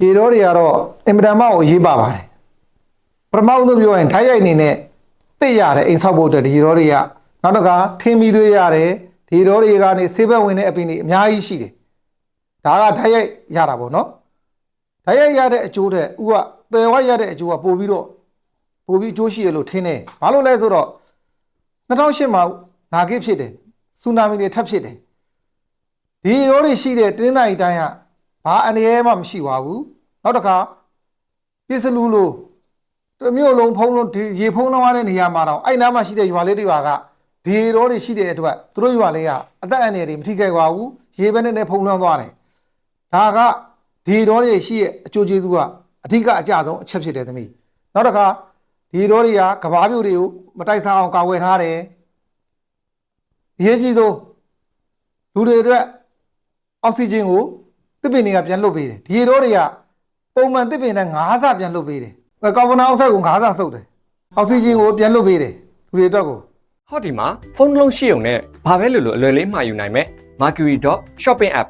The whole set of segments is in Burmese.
ဒီတော့တွေကတော့အင်မတန်မှကိုအရေးပါပါတယ်ပထမဦးဆုံးပြောရင်ဓာတ်ရိုက်အနေနဲ့သိရတယ်အိမ်ဆောက်ဖို့အတွက်ဒီတော့တွေကနောက်တစ်ခါထင်းပြီးသွေးရတယ်ဒီတော့တွေကနေဆေးဘက်ဝင်တဲ့အပင်တွေအများကြီးရှိတယ်ဒါကဓာတ်ရိုက်ရတာပေါ့နော်ဓာတ်ရိုက်ရတဲ့အကျိုးတဲ့ဥကပယ်ဝရတဲ့အကျိုးကပို့ပြီးတော့ပို့ပြီးအကျိုးရှိရလို့ထင်းတယ်ဘာလို့လဲဆိုတော့2008မှာနာဂစ်ဖြစ်တယ်ဆူနာမီတွေထပ်ဖြစ်တယ်ဒီရောတွေရှိတဲ့တင်းတိုင်းတိုင်းက ဘာအနေရဲမှမရှိပါဘူးနောက်တစ်ခါပြစ်စလူလိုတစ်မျိုးလုံးဖုံးလုံးဒီရေဖုံးလုံးရတဲ့နေရာမှာတော့အဲ့နားမှာရှိတဲ့ရွာလေးတွေကဒီရောတွေရှိတဲ့အတွက်သူတို့ရွာလေးကအသက်အန္တရာယ်တွေမထိခိုက်ပါဘူးရေဘက်နဲ့နဲ့ဖုံးလွှမ်းသွားတယ်ဒါကဒီရောတွေရှိရဲ့အကျိုးကျေးဇူးကအဓိကအကျဆုံးအချက်ဖြစ်တယ်သမီးနောက်တစ်ခါဒီရောတွေကကဘာပြိုတွေကိုမတိုက်စားအောင်ကာဝယ်ထားတယ်အရေးကြီးဆုံးလူတွေအတွက်အောက်ဆီဂျင်ကို တစ်ပင်တွေကပြန်လွတ်ပေးတယ်ဒီရိုးတွေကပုံမှန်တစ်ပင်နဲ့9ဆပြန်လွတ်ပေးတယ်ကာဗွန်ဒိုင်အောက်ဆိုက်ကို9ဆဆုပ်တယ်အောက်ဆီဂျင်ကိုပြန်လွတ်ပေးတယ်လူတွေအတွက်ကိုဟောဒီမှာဖုန်းတစ်လုံးရှိုံနဲ့ဘာပဲလို့လို့အလွယ်လေးမှာယူနိုင်မယ် mercury.shopping app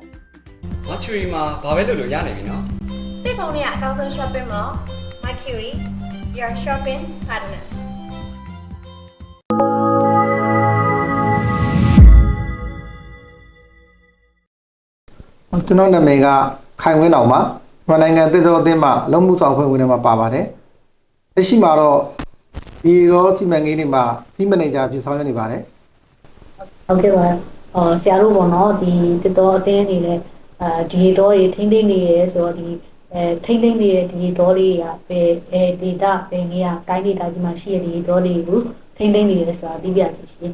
mercury မှာဘာပဲလို့လို့ရနိုင်ပြီနော်တိတ်ဖုန်းလေးကအကောင်းဆုံး shopping mall Mercury your shopping partner ကျွန်တော်နာမည်ကခိုင်ဝင်းအောင်ပါမြန်မာနိုင်ငံသစ်တော်အသင်းမှာအလုံးမှုဆောင်ဖွဲ့ဝင်တွေမှာပါပါတယ်လက်ရှိမှာတော့ဒီရောစီမံကိန်းတွေမှာဖိမန်နေဂျာဖြစ်ဆောင်ရွက်နေပါတယ်ဟုတ်ကဲ့ပါအော်ဆရာတို့ပေါ့နော်ဒီတတော်အတင်းအနေနဲ့အဲဒီတော့တွေထိမ့်သိမ့်နေရဲဆိုတော့ဒီအဲထိမ့်သိမ့်နေတဲ့ဒီတော့လေးကပဲအဲ data ပဲနေရတိုင်း data ကြီးမှာရှိတဲ့ဒီတော့လေးကိုထိမ့်သိမ့်နေရဲဆိုတာသိပြစီရှင်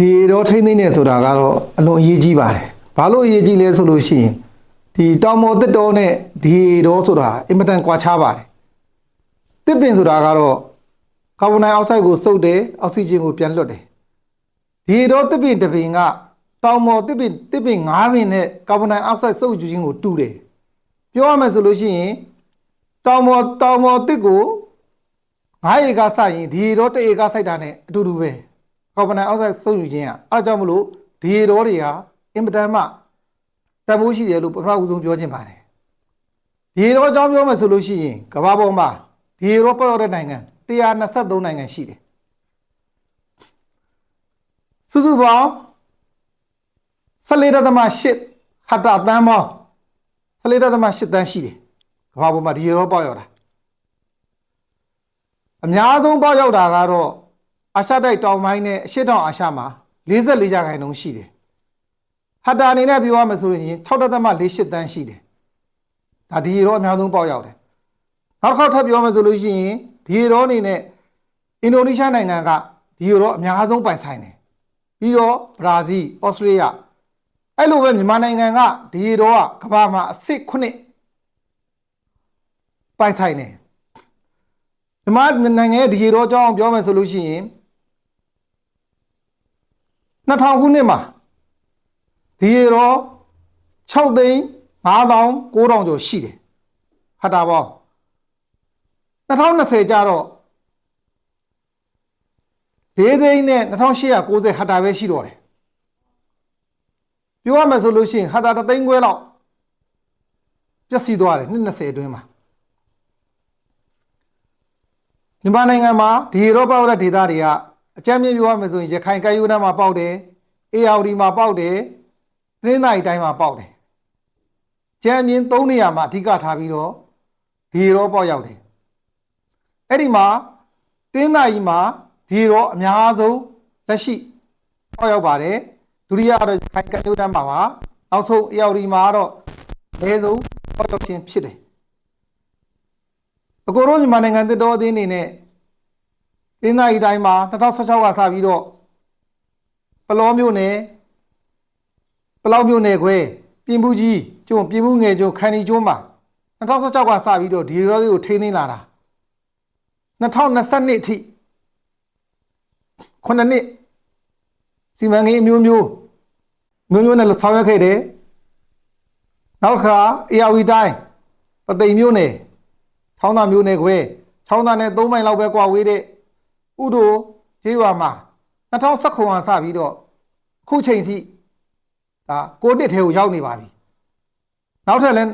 ဒီတော့ထိမ့်သိမ့်နေဆိုတာကတော့အလွန်အရေးကြီးပါတယ်ဘာလို့အရေးကြီးလဲဆိုလို့ရှိရင်ဒီတောင်မော်တစ်တော်နဲ့ဒီတော့ဆိုတာအင်မတန်ကွာခြားပါတယ်တစ်ပင်ဆိုတာကတော့ကာဗွန်ဒိုင်အောက်ဆိုက်ကိုစုပ်တယ်အောက်ဆီဂျင်ကိုပြန်လွှတ်တယ်ဒီတော့တစ်ပင်တစ်ပင်ကတောင်မော်တစ်ပင်တစ်ပင်၅ပင်နဲ့ကာဗွန်ဒိုင်အောက်ဆိုက်စုပ်ယူခြင်းကိုတူတယ်ပြောရမယ်ဆိုလို့ရှိရင်တောင်မော်တောင်မော်တစ်ကို9ဧကစိုက်ရင်ဒီတော့1ဧကစိုက်တာနဲ့အတူတူပဲ ကာဗွန်ဒိုင်အောက်ဆိုက်စုပ်ယူခြင်းอ่ะအဲဒါကြောင့်မလို့ဒီရေတော်တွေဟာအင်မတန်မှတန်ဖိုးရှိတယ်လို့ပထမဦးဆုံးပြောချင်ပါတယ်ဒီရေတော်အကြောင်းပြောမယ်ဆိုလို့ရှိရင်ကမ္ဘာပေါ်မှာဒီရေတော်ပေါ်ရောက်တဲ့နိုင်ငံ123နိုင်ငံရှိတယ်စုစုပေါင်း14.8ဟတ်တာတန်းပေါင်း14.8တန်းရှိတယ်ကမ္ဘာပေါ်မှာဒီရေတော်ပေါ်ရောက်တာအများဆုံးပေါ်ရောက်တာကတော့ အာရှတိုက်တောင်ပိုင်းနဲ့အရှေ့တောင်အာရှမှာ44ရာခိုင်နှုန်းရှိတယ်။ဟတ်တာအနေနဲ့ပြောရမယ်ဆိုရင်6.48တန်းရှိတယ်။ဒါဒီရေတော့အများဆုံးပေါက်ရောက်တယ်။နောက်တစ်ခါထပ်ပြောမယ်ဆိုလို့ရှိရင်ဒီရေတော့အနေနဲ့အင်ဒိုနီးရှားနိုင်ငံကဒီရေတော့အများဆုံးပိုင်ဆိုင်တယ်။ပြီးတော့ဘရာဇီး၊ဩစတြေးလျအဲ့လိုပဲမြန်မာနိုင်ငံကဒီရေတော့ကကမ္ဘာမှာအဆင့်9ပိုင်ဆိုင်တယ်။မြန်မာနိုင်ငံရဲ့ဒီရေတော့အကြောင်းပြောမယ်ဆိုလို့ရှိရင် 2000ခုနှစ်မှာဒီရေတော့6သိန်း5000 9000ကျော်ရှိတယ်ဟတ်တာပေါင်း2020ကျတော့၄သိန်းနဲ့2890ဟတ်တာပဲရှိတော့တယ်ပြောရမယ်ဆိုလို့ရှိရင်ဟတ်တာတစ်သိန်းခွဲလောက်ပျက်စီးသွားတယ်နှစ်20အတွင်းမှာမြန်မာနိုင်ငံမှာဒီရေတော့ပေါက်တဲ့ဒေသတွေက အကြမ်းမြင့်ပြောရမယ်ဆိုရင်ရခိုင်ကမ်းရိုးတန်းမှာပေါက်တယ်အေယာဝတီမှာပေါက်တယ်သင်းသားရီတိုင်းမှာပေါက်တယ်ကြမ်းမြင့်၃နေရာမှာအဓိကထားပြီးတော့ဒီရောပေါက်ရောက်တယ်အဲ့ဒီမှာတင်းသားရီမှာဒီရောအများဆုံးလက်ရှိပေါက်ရောက်ပါတယ်ဒုတိယကတော့ရခိုင်ကမ်းရိုးတန်းမှာပါနောက်ဆုံးအေယာဝတီမှာကတော့အနည်းဆုံးပေါက်ရောက်ခြင်းဖြစ်တယ်အကိုတို့မြန်မာနိုင်ငံသစ်တော်အသင်းအနေနဲ့ တင်းသားရီတိုင်းမှာ2016ကစပြီးတော့ပလောမျိုးနယ်ပလောက်မျိုးနယ်ခွဲပြင်ဘူးကြီးကျုံပြင်ဘူးငယ်ကျုံခန္ဒီကျုံမှာ2016ကစပြီးတော့ဒီရောလေးကိုထိန်းသိမ်းလာတာ2022အထိခုနှစ်နှစ်စီမံကိန်းအမျိုးမျိုးမျိုးမျိုးနဲ့ဆောင်ရွက်ခဲ့တယ်နောက်တစ်ခါ ARV တိုင်းပသိမ်မျိုးနယ်ချောင်းသားမျိုးနယ်ခွဲချောင်းသားနဲ့3မိုင်လောက်ပဲကွာဝေးတဲ့ ဥဒိုကျေးရွာမှာ2019ခုကစပြီးတော့အခုချိန်ထိဒါ6နှစ်ထဲကိုရောက်နေပါပြီနောက်ထပ်လည်း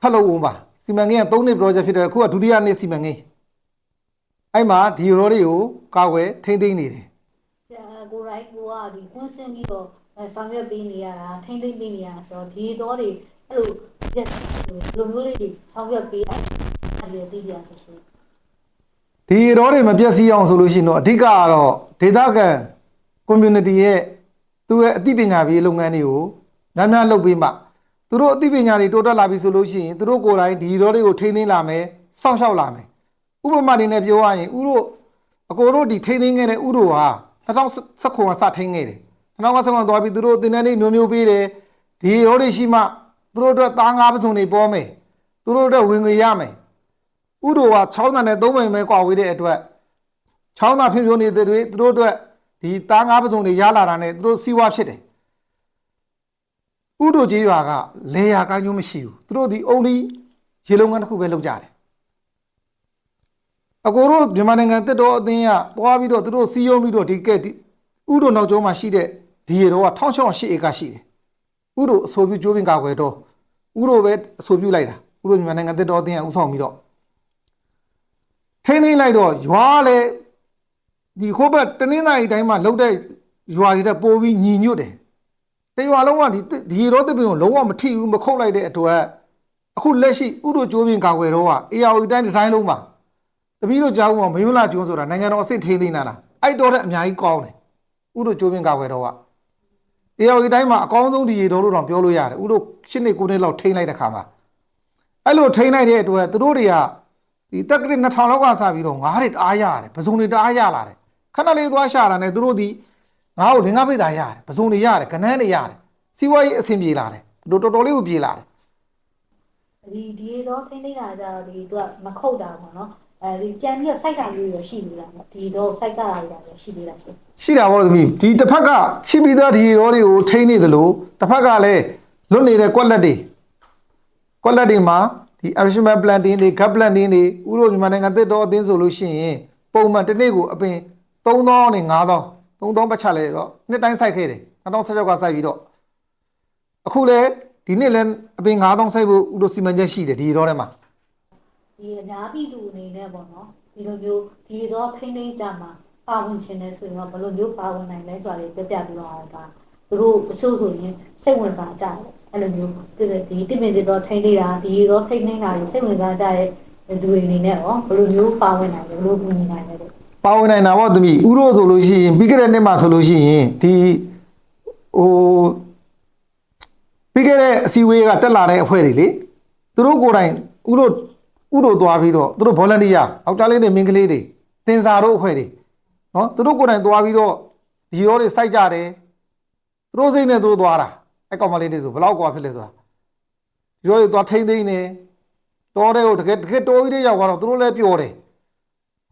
ထပ်လုပ်ဦးပါစီမံကိန်းက3နှစ် project ဖြစ်တယ်အခုကဒုတိယနှစ်စီမံကိန်းအဲ့မှာဒီရောတွေကိုကာကွယ်ထိမ့်သိမ်းနေတယ်ကိုရိုင်းကိုကဒီကွန်းစင်းပြီးတော့အဲဆောင်ရွက်ပေးနေရတာထိမ့်သိမ့်ပေးနေရတာဆိုတော့ဒီတော့တွေအဲ့လိုပြက်လိုမျိုးလေးတွေဆောင်ရွက်ပေးအဲ့ဒီသိပြရဆိုရှင် ဒီရောတွေမပြည့်စည်အောင်ဆိုလို့ရှိရင်တော့အဓိကကတော့ဒေသခံ community ရဲ့သူရဲ့အသိပညာပေးလုပ်ငန်းတွေကိုများများလုပ်ပေးမှသူတို့အသိပညာတွေတိုးတက်လာပြီဆိုလို့ရှိရင်သူတို့ကိုယ်တိုင်ဒီရောတွေကိုထိမ့်သိမ်းလာမယ်စောင့်ရှောက်လာမယ်ဥပမာအနေနဲ့ပြောရရင်ဥတို့အကိုတို့ဒီထိမ့်သိမ်းခဲ့တဲ့ဥတို့ဟာ2019ကစထိမ့်ခဲ့တယ်2019ကသွားပြီးသူတို့တင်တန်းလေးမျိုးမျိုးပေးတယ်ဒီရောတွေရှိမှသူတို့အတွက်သားငါးပစုံတွေပေါ်မယ်သူတို့အတွက်ဝင်ငွေရမယ် ဥဒိုက6တန်နဲ့3မိန်ပဲကွာဝေးတဲ့အတွက်6တန်ဖြင်းဖြိုးနေတဲ့တွေသူတို့အတွက်ဒီသားငါးပစုံတွေရလာတာနဲ့သူတို့စီးပွားဖြစ်တယ်ဥဒိုကြီးရွာကလေယာကိုင်းကျိုးမရှိဘူးသူတို့ဒီအုံလီရေလုံးကန်းတစ်ခုပဲလုပ်ကြတယ်အကိုတို့မြန်မာနိုင်ငံတက်တော်အသင်းကသွားပြီးတော့သူတို့စီးရုံးပြီးတော့ဒီကဲဒီဥဒိုနောက်ကျောင်းမှာရှိတဲ့ဒီရေတော့က1608ဧကရှိတယ်ဥဒိုအဆိုပြုကျိုးပင်ကာကွယ်တော့ဥဒိုပဲအဆိုပြုလိုက်တာဥဒိုမြန်မာနိုင်ငံတက်တော်အသင်းကဥဆောင်ပြီးတော့ ထိန်းသိမ်းလိုက်တော့ရွာလည်းဒီခိုးဘက်တနင်္လာရီတိုင်းမှာလှုပ်တဲ့ရွာတွေတက်ပိုးပြီးညီညွတ်တယ်တရွာလုံးကဒီဒီရောတပင်ကိုလုံးဝမထိဘူးမခုတ်လိုက်တဲ့အတွက်အခုလက်ရှိဥတို့ကျိုးပင်ကာကွယ်တော့ကအေယာဝတီတိုင်းတစ်တိုင်းလုံးမှာတပီးတို့ကြားဦးမှာမင်းမလာကျုံးဆိုတာနိုင်ငံတော်အဆင့်ထိန်းသိမ်းတာလားအဲ့တော့တဲ့အများကြီးကောင်းတယ်ဥတို့ကျိုးပင်ကာကွယ်တော့ကအေယာဝတီတိုင်းမှာအကောင်းဆုံးဒီရေတော်လို့တော့ပြောလို့ရတယ်ဥတို့ရှစ်နှစ်ကိုနှစ်လောက်ထိန်းလိုက်တဲ့ခါမှာအဲ့လိုထိန်းလိုက်တဲ့အတွက်သူတို့တွေက ဒီတက်ကရစ်2000လောက်ကစပြီးတော့ငါးတွေတအားရတယ်ပစုံတွေတအားရလာတယ်ခဏလေးသွားရှာတာနဲ့သူတို့ဒီငါ့ကိုလင်္ကာပိတ်တာရတယ်ပစုံတွေရတယ်ကနန်းတွေရတယ်စီးပွားရေးအဆင်ပြေလာတယ်သူတို့တော်တော်လေးကိုပြေလာတယ်ဒီဒီတော့ထိမ့်သိမ့်တာကြတော့ဒီသူကမခုတ်တာပေါ့နော်အဲဒီကြံပြီးတော့စိုက်တာမျိုးရရှိနေတာပေါ့ဒီတော့စိုက်ကလာတာရရှိနေတာရှင်ရှိတာပေါ့သမီးဒီတစ်ဖက်ကရှိပြီးသားဒီရောတွေကိုထိန်းနေသလိုတစ်ဖက်ကလည်းလွတ်နေတဲ့ကွက်လက်တွေကွက်လက်တွေမှာ ဒီ arrangement planting တွေ gap planting တွေဥရောမြန်မာနိုင်ငံသစ်တော်အသင်းဆိုလို့ရှိရင်ပုံမှန်တစ်နေ့ကိုအပင်3000နဲ့9000 3000ပတ်ချလဲတော့နှစ်တိုင်းစိုက်ခဲ့တယ်2016ကစိုက်ပြီးတော့အခုလဲဒီနှစ်လဲအပင်9000စိုက်ဖို့ဥရောစီမံချက်ရှိတယ်ဒီရောထဲမှာဒီအများပြည်သူအနေနဲ့ပေါ့နော်ဒီလိုမျိုးဒီတော့ထိမ့်သိမ့်ကြမှာပါဝင်ခြင်းနဲ့ဆိုရင်တော့ဘယ်လိုမျိုးပါဝင်နိုင်လဲဆိုတာလေးပြပြပြီးတော့အောင်ဒါသူတို့အချို့ဆိုရင်စိတ်ဝင်စားကြတယ် အဲ့လိုမျိုးဒီဒီတိမင်တော့ထိမ့်သိတာဒီတော့ထိမ့်သိတာကိုစိတ်ဝင်စားကြတဲ့သူတွေအနေနဲ့ရောဘယ်လိုမျိုးပါဝင်နိုင်လဲဘယ်လိုကူညီနိုင်လဲလို့ပါဝင်နိုင်တာပေါ့သမီးဥရောဆိုလို့ရှိရင်ပြီးခဲ့တဲ့နှစ်မှာဆိုလို့ရှိရင်ဒီဟိုပြီးခဲ့တဲ့အစည်းအဝေးကတက်လာတဲ့အဖွဲ့တွေလေသူတို့ကိုယ်တိုင်ဥရောဥရောသွားပြီးတော့သူတို့ volunteer အောက်တားလေးတွေမင်းကလေးတွေသင်စာတို့အဖွဲ့တွေနော်သူတို့ကိုယ်တိုင်သွားပြီးတော့ဒီရောတွေစိုက်ကြတယ်သူတို့စိတ်နဲ့သူတို့သွားတာ အဲ့ကောင်မလေးတွေဆိုဘယ်လောက်ကွာဖြစ်လဲဆိုတာဒီရောတွေသွားထိမ့်သိမ့်နေတော်တဲ့ကိုတကယ်တကယ်တော်ကြီးတွေရောက်သွားတော့သူတို့လည်းပျော်တယ်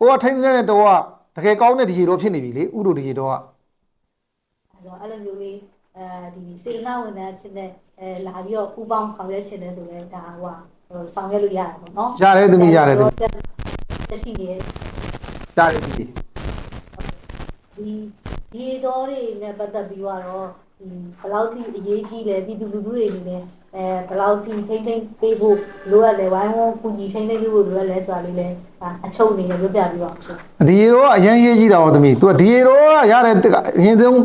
ကိုကထိန်းတဲ့တော့ကတကယ်ကောင်းတဲ့ဒီရေတော့ဖြစ်နေပြီလေဥဒိုဒီရေတော့ကအဲဆိုအဲ့လိုမျိုးလေးအဲဒီစေတနာဝန်ထမ်းဖြစ်တဲ့အဲလာပြီးတော့ပူပေါင်းဆောင်ရွက်ခြင်းလဲဆိုလဲဒါဟိုဟာဟိုဆောင်ရွက်လို့ရတယ်ပေါ့နော်ရတယ်သမီးရတယ်သမီးတရှိနေရတယ်ဒီဒီဒီတော်တွေနဲ့ပတ်သက်ပြီးတော့ဒီ ဘယ်လောက်ထိအရေးကြီးလဲပြည်သူလူထုတွေအနေနဲ့အဲဘယ်လောက်ထိထိမ့်သိမ့်ပေးဖို့လိုအပ်လဲဝိုင်းဝန်းကူညီထိမ့်သိမ့်ပေးဖို့လိုအပ်လဲဆိုတာလေးလဲအချုပ်အနေနဲ့ပြောပြပြီးတော့ရှင်ဒီရေတော့ကအရင်ရေးကြည့်တာပေါ့သမီး तू ကဒီရေတော့ကရတဲ့တက်ကအရင်ဆုံး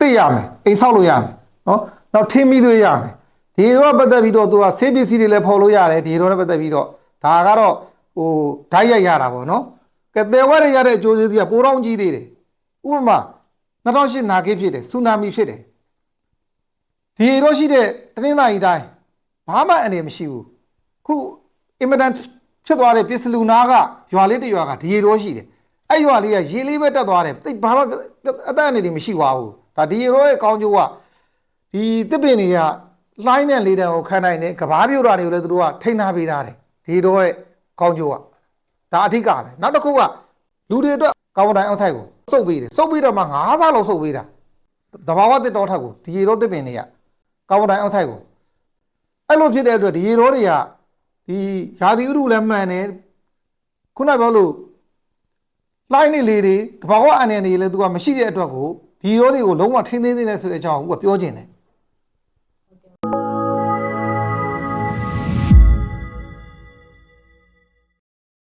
သိရမယ်အိမ်ဆောက်လို့ရမယ်နော်နောက်ထင်းမိသွေးရမယ်ဒီရေတော့ကပတ်သက်ပြီးတော့ तू ကဆေးပစ္စည်းတွေလည်းဖော်လို့ရတယ်ဒီရေတော့နဲ့ပတ်သက်ပြီးတော့ဒါကတော့ဟိုဓာတ်ရိုက်ရတာပေါ့နော်ကဲတဲဝဲရရတဲ့အကျိုးကျေးဇူးကပိုတော့ကြီးသေးတယ်ဥပမာ2008နာဂစ်ဖြစ်တယ်ဆူနာမီဖြစ်တယ် ဒီရောရှိတဲ့တနင်္လာရီတိုင်းဘာမှအနေမရှိဘူးခုအင်မတန်ဖြစ်သွားတဲ့ပစ္စလူနာကရွာလေးတစ်ရွာကဒီရောရှိတယ်အဲ့ရွာလေးကရေလေးပဲတက်သွားတယ်သိပ်ဘာမှအသက်အနေတွေမရှိပါဘူးဒါဒီရောရဲ့ကောင်းကျိုးကဒီတစ်ပင်တွေကလှိုင်းတဲ့လေးတန်းကိုခံနိုင်တယ်ကဘာပြိုတာတွေကိုလည်းသူတို့ကထိန်းထားပေးထားတယ်ဒီရောရဲ့ကောင်းကျိုးကဒါအဓိကပဲနောက်တစ်ခုကလူတွေအတွက်ကာဗွန်ဒိုင်အောက်ဆိုက်ကိုစုပ်ပေးတယ်စုပ်ပြီးတော့မှ9ဆလောက်စုပ်ပေးတာတဘာဝတစ်တော်ထက်ကိုဒီရောတစ်ပင်တွေက ကာဗွန်ဒိုင်အောက်ဆိုက်ကိုအဲ့လိုဖြစ်တဲ့အတွက်ဒီရေရောတွေကဒီယာတိဥရုလည်းမှန်တယ်ခုနပြောလို့လှိုင်းနေလေတွေတဘာဝအန်နေနေလေသူကမရှိတဲ့အတွက်ကိုဒီရောတွေကိုလုံးဝထိန်းသိမ်းနေတယ်ဆိုတဲ့အကြောင်းကိုကပြောခြင်းတယ်